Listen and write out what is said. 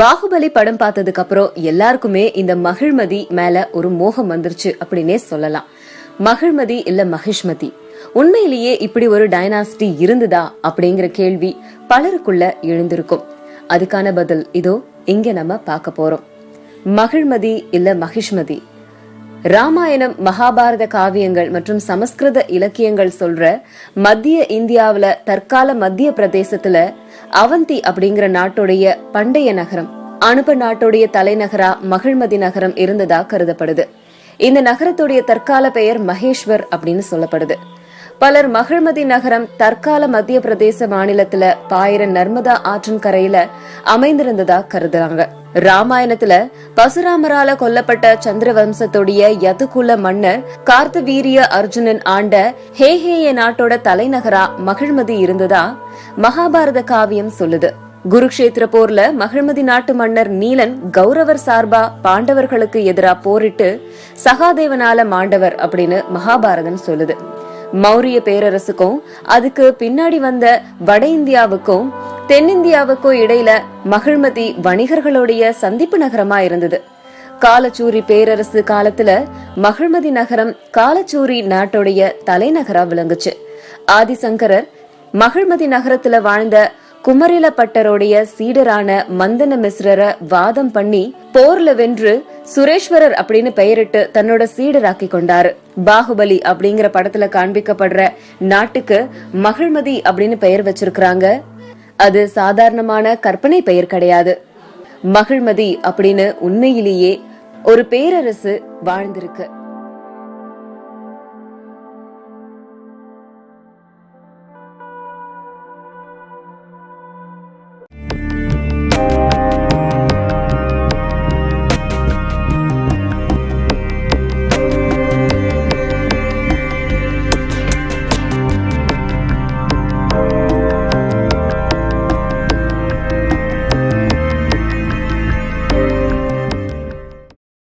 பாகுபலி படம் பார்த்ததுக்கு அப்புறம் எல்லாருக்குமே இந்த மகிழ்மதி மேல ஒரு மோகம் வந்துருச்சு அப்படின்னே சொல்லலாம். மகிழ்மதி இல்ல மகிஷ்மதி. உண்மையிலேயே இப்படி ஒரு டைனாஸ்டி இருந்ததா அப்படிங்கிற கேள்வி பலருக்குள்ள எழுந்திருக்கும். அதுக்கான பதில் இதோ இங்க நம்ம பார்க்க போறோம். மகிழ்மதி இல்ல மகிஷ்மதி. ராமாயணம் மகாபாரத காவியங்கள் மற்றும் சமஸ்கிருத இலக்கியங்கள் சொல்ற மத்திய இந்தியாவில தற்கால மத்திய பிரதேசத்துல அவந்தி அப்படிங்கிற நாட்டுடைய பண்டைய நகரம் அனுப நாட்டுடைய தலைநகரா மகிழ்மதி நகரம் இருந்ததா கருதப்படுது. இந்த நகரத்துடைய தற்கால பெயர் மகேஸ்வர் அப்படின்னு சொல்லப்படுது. பலர் மகிழ்மதி நகரம் தற்கால மத்திய பிரதேச மாநிலத்துல பாயிர நர்மதா ஆற்றின் கரையில அமைந்திருந்ததா கருதுறாங்க. ராமாயணத்துல பசுராமரால கொல்லப்பட்ட சந்திரவம்சத்துடைய யதுகுல மன்னர் கார்த்தவீரிய அர்ஜுனன் ஆண்ட ஹேஹேய நாட்டோட தலைநகரா மகிழ்மதி இருந்ததா மகாபாரத காவியம் சொல்லுது. குருக்ஷேத்திர போர்ல மகிழ்மதி நாட்டு மன்னர் நீலன் கௌரவர் சார்பா பாண்டவர்களுக்கு எதிரா போரிட்டு சகாதேவனால மாண்டவர் அப்படின்னு மகாபாரதம் சொல்லுது. மௌரிய பேரரசுக்கும் அதுக்கு பின்னாடி வந்த வட இந்தியாவுக்கும் தென்னிந்தியாவுக்கும் இடையில மகிழ்மதி வணிகர்களுடைய சந்திப்பு நகரமா இருந்தது. காலச்சூரி பேரரசு காலத்துல மகிழ்மதி நகரம் காலச்சூரி நாட்டுடைய தலைநகரா விளங்குச்சு. ஆதிசங்கரர் மகிழ்மதி நகரத்துல வாழ்ந்த குமரிலப்பட்டருடைய சீடரான மந்தன மிஸ்ரர வாதம் பண்ணி போர்ல வென்று சுரேஸ்வரர் அப்படின்னு பெயரிட்டு தன்னோட சீடராக்கி கொண்டாரு. பாகுபலி அப்படிங்கிற படத்துல காண்பிக்கப்படுற நாட்டுக்கு மகிழ்மதி அப்படின்னு பெயர் வச்சிருக்கிறாங்க அது சாதாரணமான கற்பனை பெயர் கிடையாது. மகிழ்மதி அப்படின்னு உண்மையிலேயே ஒரு பேரரசு வாழ்ந்திருக்கு.